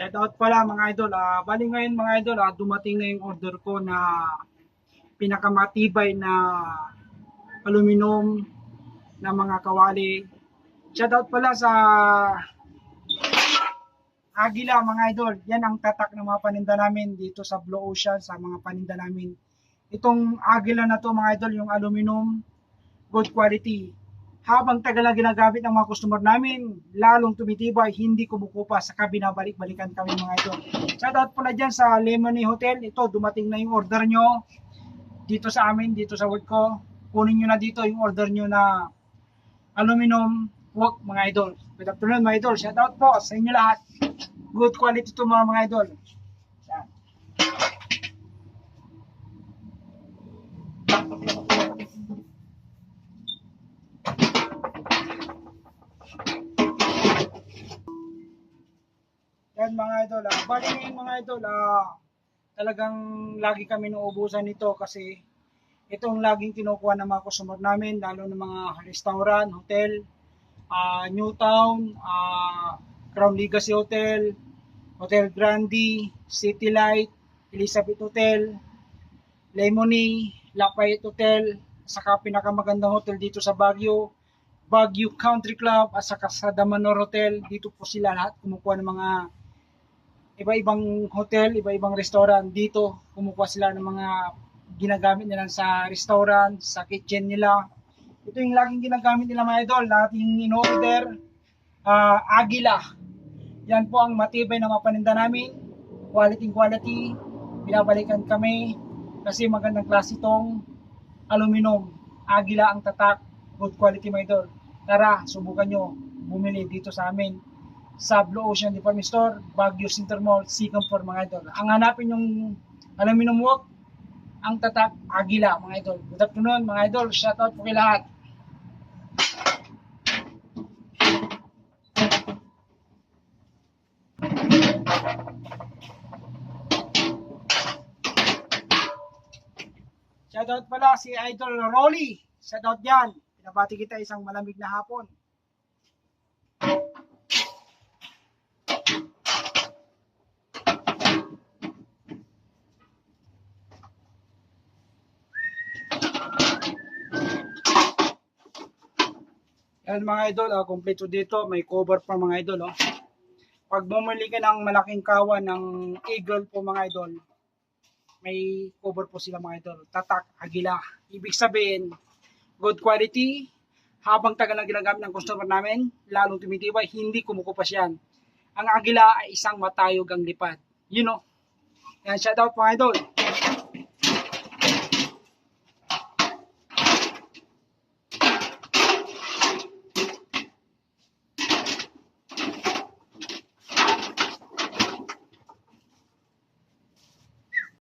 Shout out pala mga idol. Ah, bali ngayon mga idol, ah, dumating na yung order ko na pinakamatibay na aluminum na mga kawali. Shout out pala sa Agila mga idol. Yan ang tatak ng mga paninda namin dito sa Blue Ocean sa mga paninda namin. Itong Agila na to mga idol, yung aluminum, good quality. Habang tagal na ginagamit ng mga customer namin, lalong tumitibay, hindi kumukupa, saka binabalik-balikan kami mga idol. Shoutout pala dyan sa Lemony Hotel. Ito, dumating na yung order nyo dito sa amin, dito sa work ko. Kunin nyo na dito yung order nyo na aluminum work mga idol. Good afternoon mga idol. Shoutout po sa inyo lahat. Good quality to mga mga idol. Yan. Yan mga idol. Ah. Bali ngayon mga idol, ah, talagang lagi kami nauubusan nito kasi itong laging kinukuha ng mga customer namin, lalo ng mga restaurant, hotel, ah, Newtown, ah, Crown Legacy Hotel, Hotel Grandi, City Light, Elizabeth Hotel, Lemony, Lafayette Hotel, saka pinakamagandang hotel dito sa Baguio, Baguio Country Club, at saka sa Damanor Hotel. Dito po sila lahat kumukuha ng mga iba-ibang hotel, iba-ibang restaurant. Dito kumukuha sila ng mga ginagamit nila sa restaurant, sa kitchen nila. Ito yung laging ginagamit nila mga idol, nating in-order, ah, Agila. Yan po ang matibay na mapaninda namin. Quality quality. Binabalikan kami kasi magandang klase itong aluminum. Agila ang tatak. Good quality mga idol. Tara, subukan nyo. Bumili dito sa amin sa Blue Ocean Department Store, Baguio Center Mall, Floor mga idol. Ang hanapin yung aluminum work, ang tatak Agila mga idol. Good afternoon mga idol. Shout out po kay lahat. Shoutout pala si Idol Rolly. Shoutout yan. Pinabati kita isang malamig na hapon. Yan mga idol, ah, kompleto dito. May cover pa mga idol. Oh. Pag bumili ka ng malaking kawan ng Eagle po mga idol, may cover po sila mga idol. Tatak, agila. Ibig sabihin, good quality. Habang tagal na ginagamit ng customer namin, lalong tumitibay, hindi kumukupas yan. Ang agila ay isang matayog ang lipad. You know. Yan, shout out mga idol.